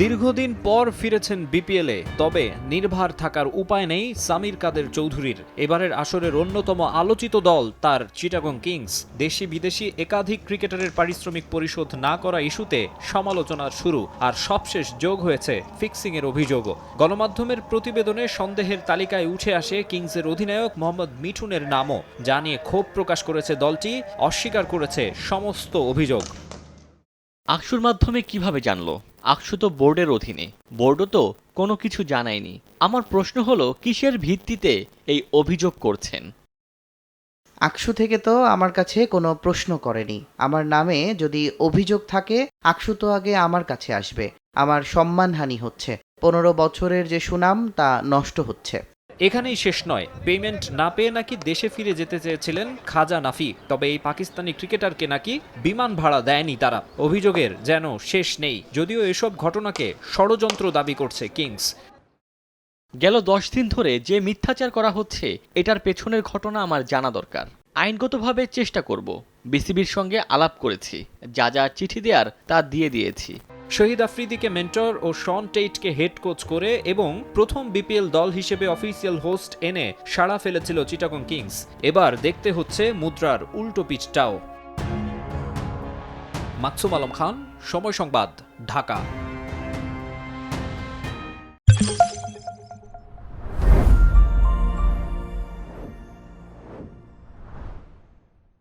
দীর্ঘদিন পর ফিরেছেন বিপিএলে, তবে নির্ভার থাকার উপায় নেই সামির কাদের চৌধুরীর। এবারের আসরের অন্যতম আলোচিত দল তার চিটাগং কিংস। দেশি বিদেশি একাধিক ক্রিকেটারের পারিশ্রমিক পরিশোধ না করা ইস্যুতে সমালোচনার শুরু, আর সবশেষ যোগ হয়েছে ফিক্সিংয়ের অভিযোগও। গণমাধ্যমের প্রতিবেদনে সন্দেহের তালিকায় উঠে আসে কিংসের অধিনায়ক মোহাম্মদ মিঠুনের নামও। যা নিয়ে ক্ষোভ প্রকাশ করেছে দলটি, অস্বীকার করেছে সমস্ত অভিযোগ। আকসুর মাধ্যমে কীভাবে জানলো? আকসু তো বোর্ডের অধীনে। বোর্ডও তো কোনো কিছু জানায়নি। আমার প্রশ্ন হলো, কিসের ভিত্তিতে এই অভিযোগ করছেন? আকসু থেকে তো আমার কাছে কোনো প্রশ্ন করেনি। আমার নামে যদি অভিযোগ থাকে, আকসু তো আগে আমার কাছে আসবে। আমার সম্মানহানি হচ্ছে। পনেরো বছরের যে সুনাম, তা নষ্ট হচ্ছে। এখানেই শেষ নয়। পেমেন্ট না পেয়ে নাকি দেশে ফিরে যেতে চেয়েছিলেন খাজা নাফি। তবে এই পাকিস্তানি ক্রিকেটারকে নাকি বিমান ভাড়া দেয়নি তারা। অভিযোগের যেন শেষ নেই। যদিও এসব ঘটনাকে ষড়যন্ত্র দাবি করছে কিংস। গেল দশ দিন ধরে যে মিথ্যাচার করা হচ্ছে, এটার পেছনের ঘটনা আমার জানা দরকার। আইনগতভাবে চেষ্টা করব। বিসিবির সঙ্গে আলাপ করেছি। যা যা চিঠি দেওয়ার তা দিয়ে দিয়েছি। শহীদ আফ্রিদিকে মেন্টর ও শন টেইটকে হেড কোচ করে এবং প্রথম বিপিএল দল হিসেবে অফিসিয়াল হোস্ট এনে সাড়া ফেলেছিল চিটাগং কিংস। এবার দেখতে হচ্ছে মুদ্রার উল্টো পিচটাও। মাকসুম আলম খান, সময় সংবাদ, ঢাকা।